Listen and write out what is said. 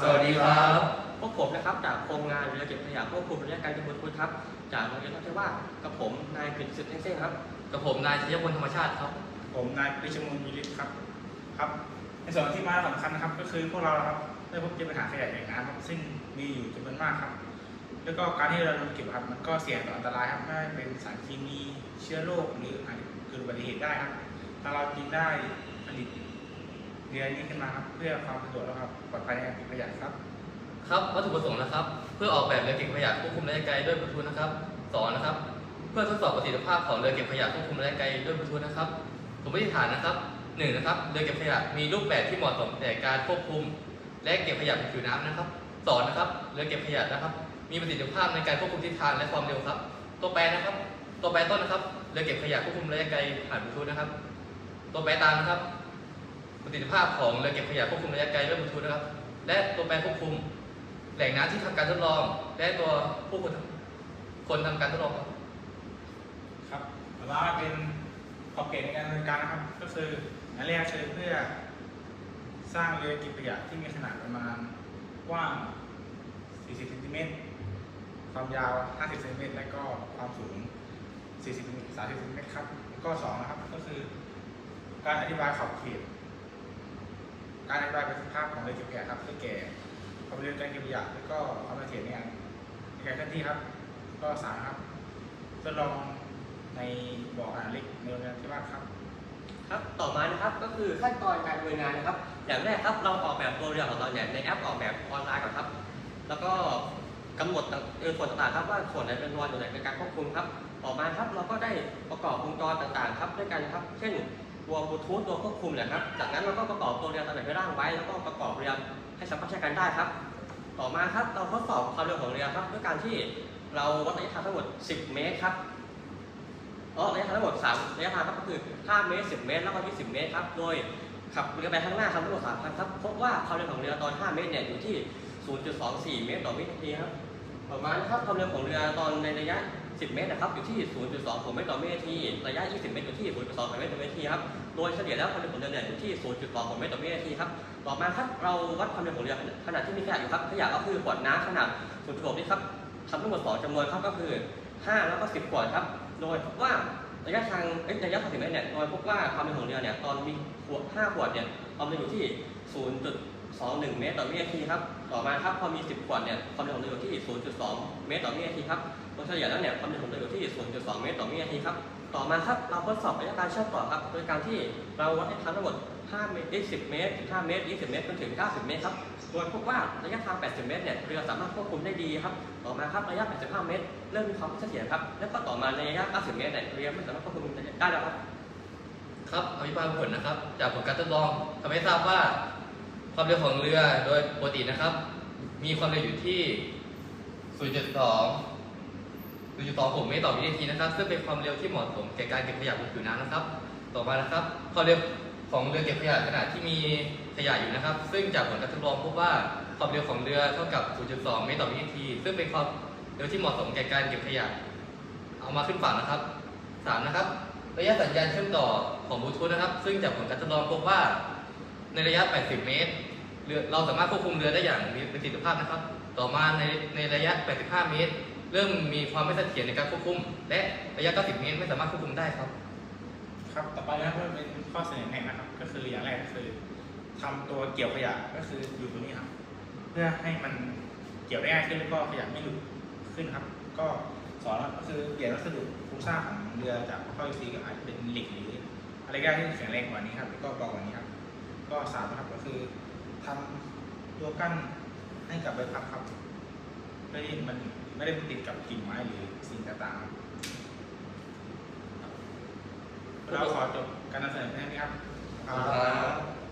สวัสดีครับพวกผมนะครับจากโครงงานเรือเก็บขยะควบคุมระยะการจำนวนคุณครับ จากโรงเรียนรัชว่ากับผมนายกฤษดิ์เส้นครับ กับผมนายชัยพลธรรมชาติครับ ผมนายปริชมูลมิลิตครับครับ ในส่วนที่มาสำคัญนะครับ ก็คือพวกเรานะครับได้พบเจอปัญหาขยะแหล่งน้ำครับซึ่งมีอยู่จำนวนมากครับ แล้วก็การที่เราเก็บครับมันก็เสี่ยงต่ออันตรายครับไม่ว่าจะเป็นสารเคมีเชื้อโรคหรืออาจจะเกิดอุบัติเหตุได้ครับถ้าเราจึงได้ผลิต เรือนี้ขึ้นมาครับเพื่อความสะดวกและครับปลอดภัยในการเก็บขยะครับ ครับวัตถุประสงค์นะครับ เพื่อออกแบบเรือเก็บขยะควบคุมระยะไกลด้วยบลูทูธนะครับสองนะครับ เพื่อทดสอบประสิทธิภาพของเรือเก็บขยะควบคุมระยะไกลด้วยบลูทูธนะครับสมมติฐานนะครับหนึ่งนะครับเรือเก็บขยะมีรูปแบบที่เหมาะสมแก่การควบคุม และเก็บขยะบนผิวน้ำนะครับสองนะครับเรือเก็บขยะนะครับ มีประสิทธิภาพในการควบคุมทิศทางและความเร็วครับ ตัวแปรนะครับ ตัวแปรต้นนะครับเรือเก็บขยะควบคุมระยะไกลผ่านบลูทูธนะครับ ตัวแปรตามนะครับ ประสิทธิภาพของเรือเก็บขยะควบคุมระยะไกลด้วยบลูทูธนะครับ และตัวแปรควบคุม แหล่งน้ำที่ทำการทดลอง และตัวผู้คนคนทำการทดลองครับครับแต่ว่าเป็นขอบเขตในการดำเนินการนะครับ ก็คืออันแรกคือเพื่อ สร้างเรือเก็บขยะที่มีขนาดประมาณกว้าง 40 เซนติเมตร ความยาว 50 เซนติเมตร และก็ความสูง 40 30 เซนติเมตรครับ ก็สองนะครับ ก็คือการอธิบายขอบเขต การอธิบายประสิทธิภาพของเรือเก็บขยะครับได้แก่ความเร็วการเก็บขยะแล้วก็ความละเอียดในการในการเคลื่อนที่ครับ ก็สามครับทดลองในบ่อขนาดเล็กในโรงเรียนที่บ้านครับ ครับ ต่อมานะครับก็คือขั้นตอนการดำเนินงานนะครับ อย่างแรกครับเราออกแบบตัวเรือของเราเนี่ยในแอปออกแบบออนไลน์ก่อนครับ แล้วก็กำหนดเออส่วนต่างๆครับว่าส่วนไหนเป็นวันส่วนไหนเป็นการควบคุมครับ ต่อมาครับเราก็ได้ประกอบวงจรต่างๆ ครับด้วยกันครับ เช่น ตัวบลูทูธตัวควบคุมเนี่ยครับ จากนั้นเราก็ประกอบตัวเรือตำแหน่งที่ร่างไว้ แล้วก็ประกอบเรือให้สามารถใช้การได้ครับ ต่อมาครับเราทดสอบความเร็วของเรือครับด้วยการที่เราวัดระยะทางทั้งหมด 10 เมตรครับเออระยะทางทั้งหมด3ระยะทางครับก็คือ 5 เมตร 10 เมตร แล้วก็ 20 เมตรครับ โดยขับเรือไปข้างหน้าครับทั้งหมด3ครั้งครับ พบว่าความเร็วของเรือตอน 5 เมตรเนี่ยอยู่ที่ 0.24 เมตรต่อวินาทีครับ ต่อมานะครับความเร็วของเรือตอนในระยะ 10 เมตรนะครับอยู่ที่ 0.26เมตรต่อวินาทีระยะ 20 เมตรอยู่ที่ 0.2 เมตรต่อวินาทีครับโดยเฉลี่ยแล้วความเร็วของเรือเนี่ยอยู่ที่ 0.26เมตรต่อวินาทีครับต่อมาครับเราวัดความเร็วของเรือขนาดที่มีขยะอยู่ครับขยะก็คือขวดน้ำขนาด0.6นี่ครับทำทั้งหมดสองจำนวนครับก็คือ 5 แล้วก็ 10 ขวดครับ โดยพบว่าระยะทางระยะ30เมตรเนี่ยโดยพบว่าความเร็วของเรือเนี่ยตอนมีขวด5ขวดเนี่ยความเร็วอยู่ที่ 0.21 เมตรต่อวินาทีครับ ต่อมาครับพอมี 10 ขวดเนี่ยความเร็วของเรืออยู่ที่ 0.2 เมตรต่อวินาทีครับโดยเฉลี่ยแล้วเนี่ยความเร็วของเรืออยู่ที่ 0.2 เมตรต่อวินาทีครับต่อมาครับเราทดสอบระยะการเชื่อมต่อครับ โดยการที่เราวัดให้ทั้งหมด5เมตร10 เมตร 5 เมตร 20 เมตรจนถึง 90 เมตรครับโดยพบว่าระยะทาง 80 เมตรเนี่ยเรือสามารถควบคุมได้ดีครับต่อมาครับระยะ 85 เมตร เริ่มมีความเสถียรครับ แล้วก็ต่อมาในระยะ 90 เมตรเนี่ยเรือไม่สามารถควบคุมได้แล้วครับครับอภิปรายผลนะครับ จากผลการทดลองทำให้ทราบว่า ความเร็วของเรือโดยปกตินะครับ มีความเร็วอยู่ที่ 0.2 0.26 เมตรต่อวินาทีนะครับ ซึ่งเป็นความเร็วที่เหมาะสมแก่การเก็บขยะบนผิวน้ำนะครับ ต่อมานะครับ ความเร็วของเรือเก็บขยะขณะที่มีขยะอยู่นะครับ ซึ่งจากผลการทดลองพบว่าความเร็วของเรือเท่ากับ 0.2 เมตรต่อวินาที ซึ่งเป็นความเร็วที่เหมาะสมแก่การเก็บขยะ เอามาขึ้นฝั่งนะครับสามนะครับ ระยะสัญญาณเชื่อมต่อของบลูทูธนะครับ ซึ่งจากผลการทดลองพบว่า ในระยะ 80 เมตรเรือเราสามารถควบคุมเรือได้อย่างมีประสิทธิภาพนะครับ ต่อมาในในระยะ 85 เมตร เริ่มมีความไม่เสถียรในการควบคุม และระยะ 90 เมตรไม่สามารถควบคุมได้ครับ ครับต่อไปนะครับเป็นข้อเสนอแนะนะครับ ก็คืออย่างแรกก็คือทำตัวเกี่ยวขยะก็คืออยู่ตรงนี้ครับ เพื่อให้มันเกี่ยวได้ง่ายขึ้นแล้วก็ขยะไม่หลุดขึ้นครับ ก็สองก็คือเปลี่ยนวัสดุโครงสร้างของเรือจากพลาสติกก็อาจจะเป็นเหล็กหรืออะไรก็ได้ที่แข็งแรงกว่านี้ครับแล้วก็เบากว่านี้ครับ ก็สามนะครับก็คือทำตัวกั้นให้กับใบพัดครับเพื่อที่มันไม่ได้ติดกับกิ่งไม้หรือสิ่งต่างๆครับเราขอจบการนำเสนอเพียงเท่านี้ครับขอบคุณครับ